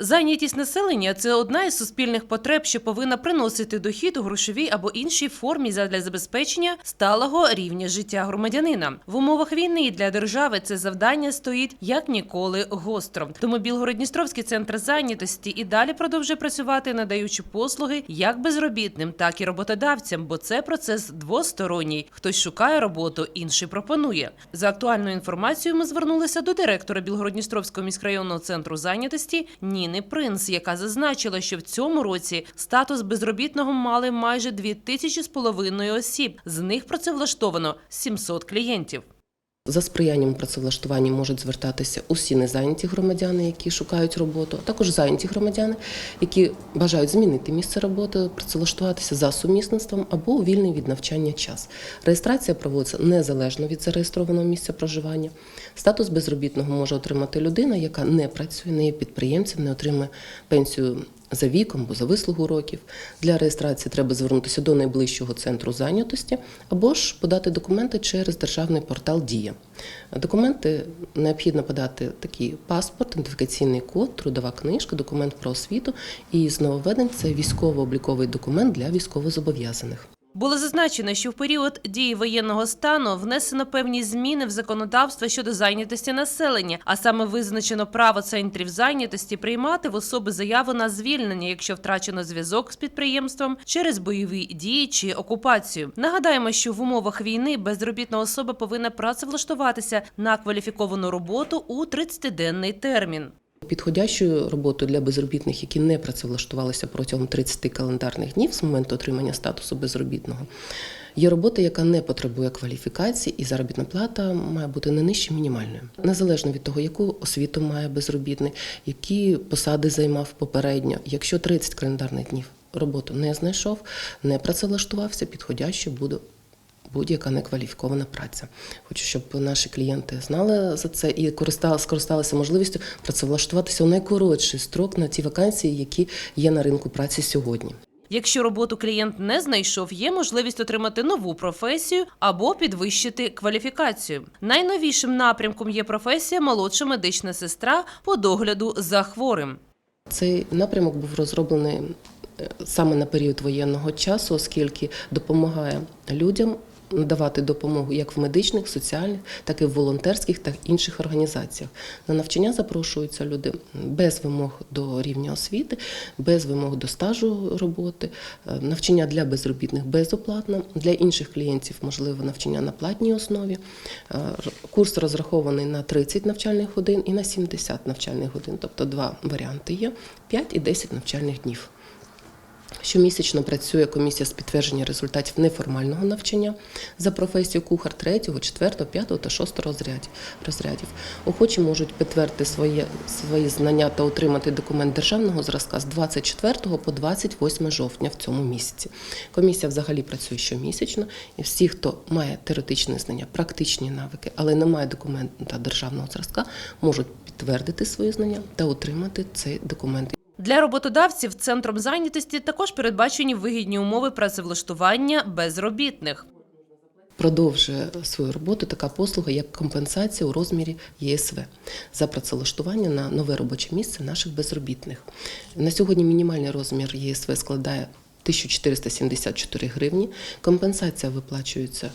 Зайнятість населення це одна із суспільних потреб, що повинна приносити дохід у грошовій або іншій формі задля забезпечення сталого рівня життя громадянина. В умовах війни для держави це завдання стоїть як ніколи гостро. Тому Білгород-Дністровський центр зайнятості і далі продовжує працювати, надаючи послуги як безробітним, так і роботодавцям, бо це процес двосторонній. Хтось шукає роботу, інший пропонує. За актуальною інформацією ми звернулися до директора Білгород-Дністровського міськрайонного центру зайнятості Ніни Принц, яка зазначила, що в цьому році статус безробітного мали майже дві тисячі з половиною осіб. З них працевлаштовано 700 клієнтів. За сприянням працевлаштування можуть звертатися усі незайняті громадяни, які шукають роботу, а також зайняті громадяни, які бажають змінити місце роботи, працевлаштуватися за сумісництвом або у вільний від навчання час. Реєстрація проводиться незалежно від зареєстрованого місця проживання. Статус безробітного може отримати людина, яка не працює, не є підприємцем, не отримує пенсію за віком або за вислугу років. Для реєстрації треба звернутися до найближчого центру зайнятості або ж подати документи через державний портал Дія. Документи необхідно подати такі паспорт, ідентифікаційний код, трудова книжка, документ про освіту і з нововведень це військово-обліковий документ для військовозобов'язаних. Було зазначено, що в період дії воєнного стану внесено певні зміни в законодавство щодо зайнятості населення, а саме визначено право центрів зайнятості приймати в особи заяву на звільнення, якщо втрачено зв'язок з підприємством через бойові дії чи окупацію. Нагадаємо, що в умовах війни безробітна особа повинна працевлаштуватися на кваліфіковану роботу у 30-денний термін. Підходящою роботою для безробітних, які не працевлаштувалися протягом 30 календарних днів з моменту отримання статусу безробітного, є робота, яка не потребує кваліфікації, і заробітна плата має бути не нижче мінімальною, незалежно від того, яку освіту має безробітний, які посади займав попередньо. Якщо 30 календарних днів роботу не знайшов, не працевлаштувався, підходящо буде будь-яка некваліфікована праця. Хочу, щоб наші клієнти знали за це і користали- скористалися можливістю працевлаштуватися у найкоротший строк на ті вакансії, які є на ринку праці сьогодні. Якщо роботу клієнт не знайшов, є можливість отримати нову професію або підвищити кваліфікацію. Найновішим напрямком є професія молодша медична сестра по догляду за хворим. Цей напрямок був розроблений е, саме на період воєнного часу, оскільки допомагає людям надавати допомогу як в медичних, соціальних, так і в волонтерських та інших організаціях. На навчання запрошуються люди без вимог до рівня освіти, без вимог до стажу роботи, Е, навчання для безробітних безоплатно, для інших клієнтів можливо навчання на платній основі. Е, Курс розрахований на 30 навчальних годин і на 70 навчальних годин, тобто два варіанти є 5 і 10 навчальних днів. Щомісячно працює комісія з підтвердження результатів неформального навчання за професію кухар 3, 4, 5 та 6 розрядів. Охочі можуть підтвердити своє, свої знання та отримати документ державного зразка з 24 по 28 жовтня в цьому місяці. Комісія взагалі працює щомісячно, і всі, хто має теоретичні знання, практичні навики, але не має документа державного зразка, можуть підтвердити свої знання та отримати цей документ. Для роботодавців центром зайнятості також передбачені вигідні умови працевлаштування безробітних. Продовжує свою роботу така послуга, як компенсація у розмірі ЄСВ за працевлаштування на нове робоче місце наших безробітних. На сьогодні мінімальний розмір ЄСВ складає 1474 гривні. Компенсація виплачується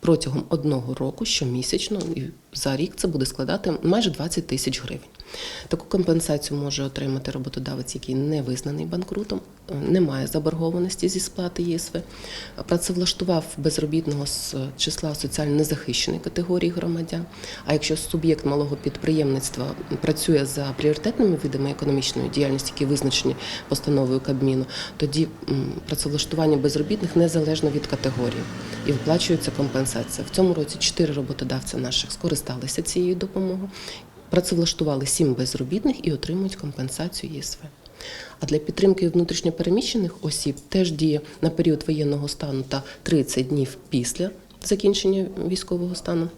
протягом одного року щомісячно, і за рік це буде складати майже 20 тисяч гривень. Таку компенсацію може отримати роботодавець, який не визнаний банкрутом, не має заборгованості зі сплати ЄСВ, працевлаштував безробітного з числа соціально незахищеної категорії громадян. А якщо суб'єкт малого підприємництва працює за пріоритетними видами економічної діяльності, які визначені постановою Кабміну, тоді працевлаштування безробітних незалежно від категорії і виплачується компенсація. В цьому році чотири роботодавці наших скористалися цією допомогою. Працевлаштували сім безробітних і отримують компенсацію ЄСВ. А для підтримки внутрішньопереміщених осіб теж діє на період воєнного стану та 30 днів після закінчення військового стану.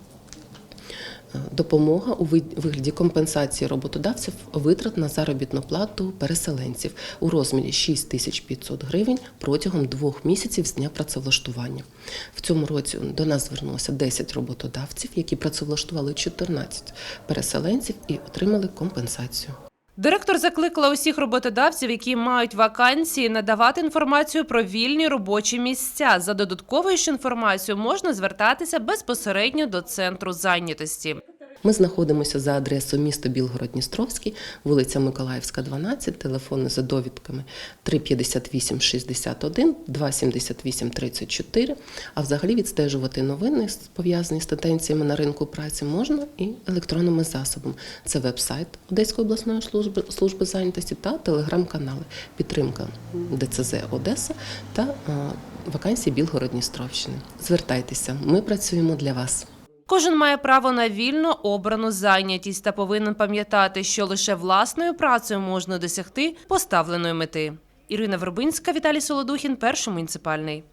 Допомога у вигляді компенсації роботодавців витрат на заробітну плату переселенців у розмірі 6500 гривень протягом двох місяців з дня працевлаштування. В цьому році до нас звернулося 10 роботодавців, які працевлаштували 14 переселенців і отримали компенсацію. Директор закликала усіх роботодавців, які мають вакансії, надавати інформацію про вільні робочі місця. За додатковою ж інформацією можна звертатися безпосередньо до центру зайнятості. Ми знаходимося за адресою місто Білгород-Дністровський, вулиця Миколаївська, 12, телефони за довідками 358 61, 278 34. А взагалі відстежувати новини, пов'язані з тенденціями на ринку праці, можна і електронними засобами. Це веб-сайт Одеської обласної служби, служби зайнятості та телеграм-канали Підтримка ДЦЗ Одеса та вакансії Білгород-Дністровщини. Звертайтеся, ми працюємо для вас. Кожен має право на вільно обрану зайнятість та повинен пам'ятати, що лише власною працею можна досягти поставленої мети. Ірина Вербинська, Віталій Солодухін, перший муніципальний.